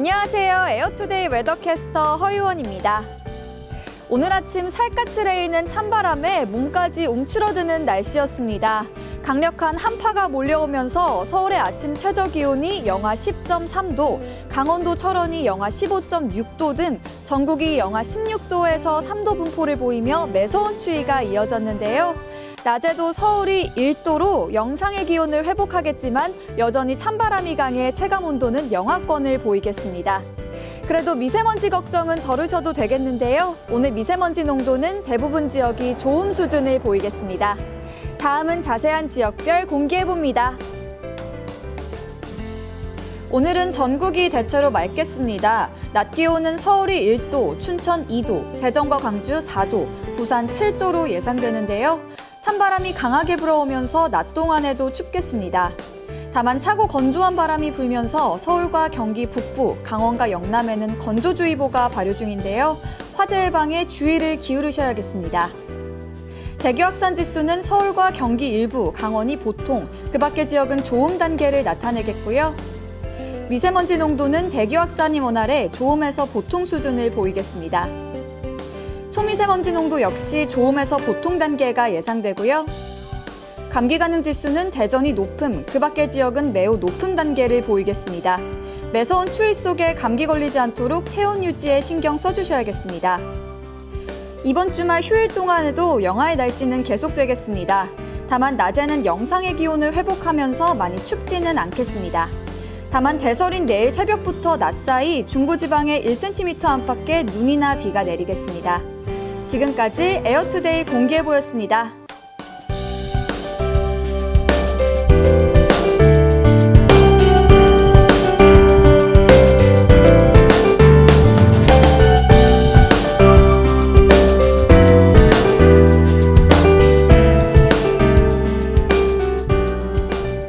안녕하세요. 에어투데이 웨더캐스터 허유원입니다. 오늘 아침 살갗을레이는 찬바람에 몸까지 움츠러드는 날씨였습니다. 강력한 한파가 몰려오면서 서울의 아침 최저 기온이 영하 10.3도, 강원도 철원이 영하 15.6도 등 전국이 영하 16도에서 3도 분포를 보이며 매서운 추위가 이어졌는데요. 낮에도 서울이 1도로 영상의 기온을 회복하겠지만 여전히 찬바람이 강해 체감 온도는 영하권을 보이겠습니다. 그래도 미세먼지 걱정은 덜으셔도 되겠는데요. 오늘 미세먼지 농도는 대부분 지역이 좋음 수준을 보이겠습니다. 다음은 자세한 지역별 공개해 봅니다. 오늘은 전국이 대체로 맑겠습니다. 낮 기온은 서울이 1도, 춘천 2도, 대전과 광주 4도, 부산 7도로 예상되는데요. 찬바람이 강하게 불어오면서 낮 동안에도 춥겠습니다. 다만 차고 건조한 바람이 불면서 서울과 경기 북부, 강원과 영남에는 건조주의보가 발효 중인데요. 화재 예방에 주의를 기울이셔야겠습니다. 대기 확산 지수는 서울과 경기 일부, 강원이 보통, 그 밖의 지역은 좋음 단계를 나타내겠고요. 미세먼지 농도는 대기 확산이 원활해 좋음에서 보통 수준을 보이겠습니다. 초미세먼지 농도 역시 좋음에서 보통 단계가 예상되고요. 감기 가능 지수는 대전이 높음, 그 밖의 지역은 매우 높은 단계를 보이겠습니다. 매서운 추위 속에 감기 걸리지 않도록 체온 유지에 신경 써주셔야겠습니다. 이번 주말 휴일 동안에도 영하의 날씨는 계속되겠습니다. 다만 낮에는 영상의 기온을 회복하면서 많이 춥지는 않겠습니다. 다만 대설인 내일 새벽부터 낮 사이 중부지방에 1cm 안팎의 눈이나 비가 내리겠습니다. 지금까지 에어투데이 공개해 보였습니다.